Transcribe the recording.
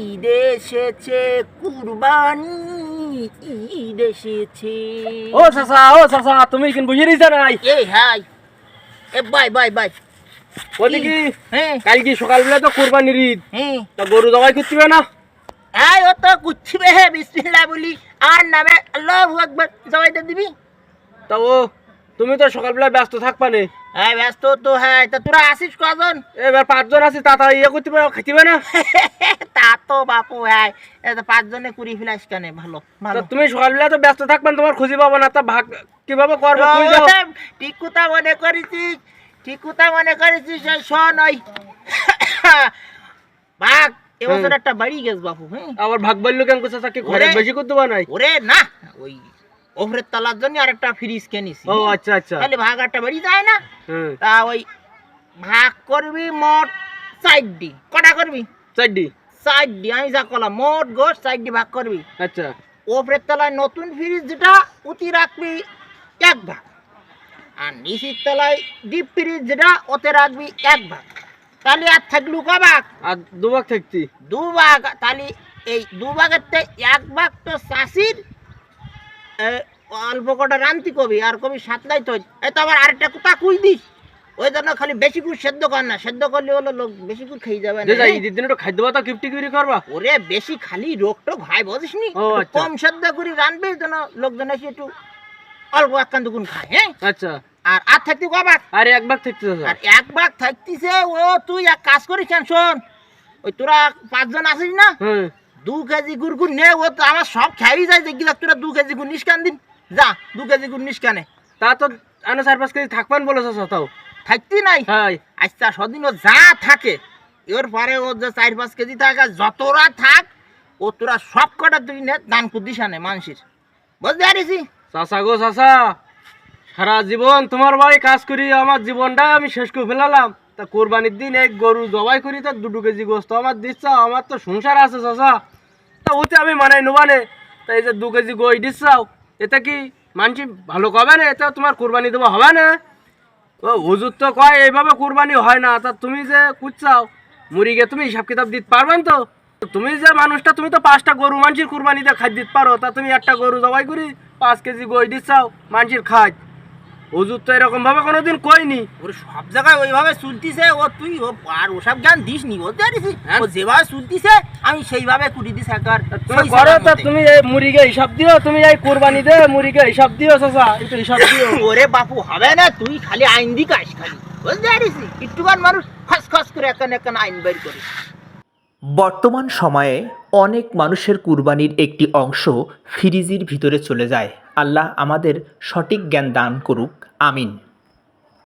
ঈদ এসেছে কুরবানি ঈদ এসেছে। ও চাচা ও চাচা তুমি কিন্তু বুঝে নিছ নাই? এই হাই। এ বাই বাই বাই। ওদিকে হ্যাঁ কালকে সকালবেলা তো কোরবানির ঈদ। হ্যাঁ তা গরু জবাই করতে না? আয় ও তো কুচ্ছিবে হে বিসমিল্লাহ বলি। আর নামে আল্লাহু আকবার জবাইটা দিবি। তা ও তুমি তো সকালবেলা ব্যস্ত থাকবা নে। হ্যাঁ ব্যস্ত তো হ্যাঁ তা তোরা আসিস কজন? এবার পাঁচজন আছে তা ইয়ে করতে পারো খাইতে না? তা তো বাপু হ্যাঁ পাঁচজনে কুড়ি ফিলাস কানে ভালো তুমি সকালবেলা তো ব্যস্ত তোমার খুঁজে পাবো না তা ভাগ কীভাবে করব তুমি ঠিক কথা মনে করেছিস ঠিক কথা মনে করেছিস শোন ওই বাঘ এবছর একটা বাড়ি গেছ বাপু হ্যাঁ আবার ভাগ বলল কেন কোথা কি ঘরে বেশি করতে পার নাই? ওরে না ওই ওপরের তলার জন্য আর একটা ফ্রিজ কিনিস ও আচ্ছা আচ্ছা। তাহলে ভাগ একটা বাড়ি যায় না? হ্যাঁ। তা ওই ভাগ করবি মোট চারটি। কটা করবি? চারটি। চারটি আমি যা করলাম মোট গোস চারটি ভাগ করবি। আচ্ছা। ওপরের তলায় নতুন ফ্রিজ যেটা উতি রাখবি এক ভাগ। আর নিচের তলায় ডিপ ফ্রিজ যেটা ওতে রাখবি এক ভাগ। তাহলে আর থাকলু ক ভাগ? আর দুভাগ থাকতি। দু ভাগ। তাহলে এই দু ভাগের তে এক ভাগ তো চাষির অল্প কটা রান্তি কবি আর কবি সাতলাই তো এই তো আবার আরেকটা কোথা কুই দিস। ওই জন্য খালি বেশি করে সেদ্ধ কর না সেদ্ধ করলে হলো লোক বেশি করে খেয়ে যাবে না। ঈদের দিন একটু খাদ্য ভাত কিপটি কিপটি করবা। ওরে বেশি খালি রোগ টোক ভাই বুঝিস নি। কম সেদ্ধ করে রানবি যেন লোকজন এসে একটু অল্প একখান দুগুণ খায় হ্যাঁ? আচ্ছা। আর আর থাকতে কবাক আর এক ভাগ থাকতে আর এক ভাগ থাকতিছে ও তুই এক কাজ করিস শোন। ওই তোরা পাঁচজন আসিস না? হ্যাঁ। দু কেজি গুড় গুড় নে ও তো আমার সব খাই যায় যে গিলা তোরা দু কেজি গুড় নিষ্কান দিন। যা দু কেজি গুড় নিষ্কানে। তা তো আনো চার পাঁচ কেজি থাকবেন বলে চাচা তাও থাকতি নাই? হ্যাঁ। আচ্ছা সদিন ও যা থাকে এর পরে ও যে চার পাঁচ কেজি থাকে যতরা থাক ও তোরা সব কটা তুই নে দান কুদিস আনে মানুষের বুঝতে পারিস চাচা গো চাচা সারা জীবন তোমার বাড়ি কাজ করি আমার জীবনটা আমি শেষ করে ফেলালাম। তা কোরবানির দিন এক গরু জবাই করি তা দুটো কেজি গোস্ত আমার দিচ্ছ আমার তো সংসার আছে তা ওতে আমি মানাই নেবানে। তা এই যে দু কেজি গই দিচ্ছাও এটা কি মানছি ভালো কবে না? এতে তোমার কোরবানি দেবো হবে না? ও তো কয়, এইভাবে কোরবানি হয় না। তা তুমি যে কুচ্ছাও মুড়িগে তুমি হিসাব কিতাব দিতে পারবেন তো? তুমি যে মানুষটা, তুমি তো পাঁচটা গরু মানসির কুরবানিতে খাদ্য দিতে পারো। তা তুমি একটা গরু জবাই করি, পাঁচ কেজি গই দিচ্ছাও মানসির খাই হুজুর তো এরকম ভাবে কোনোদিন কইনি। ওর সব জায়গায় ওইভাবে চলতিছে ও তুই ও আর ওসব জ্ঞান দিস নি বলতে পারিস হ্যাঁ। ও যেভাবে চলতিছে আমি সেইভাবে কুটি দিস একবার। তুমি করো তো তুমি এই মুড়িগে হিসাব দিও তুমি এই কোরবানি দে মুড়িগে হিসাব দিও চাচা একটু হিসাব দিও। ওরে বাপু হবে না তুই খালি আইন দিকাস খালি। বুঝতে পারিস একটুখান মানুষ খস খস করে একান একান আইন বের করে। বর্তমান সময়ে অনেক মানুষের কুরবানির একটি অংশ ফ্রিজির ভিতরে চলে যায়। আল্লাহ আমাদের সঠিক জ্ঞান দান করুক আমিন।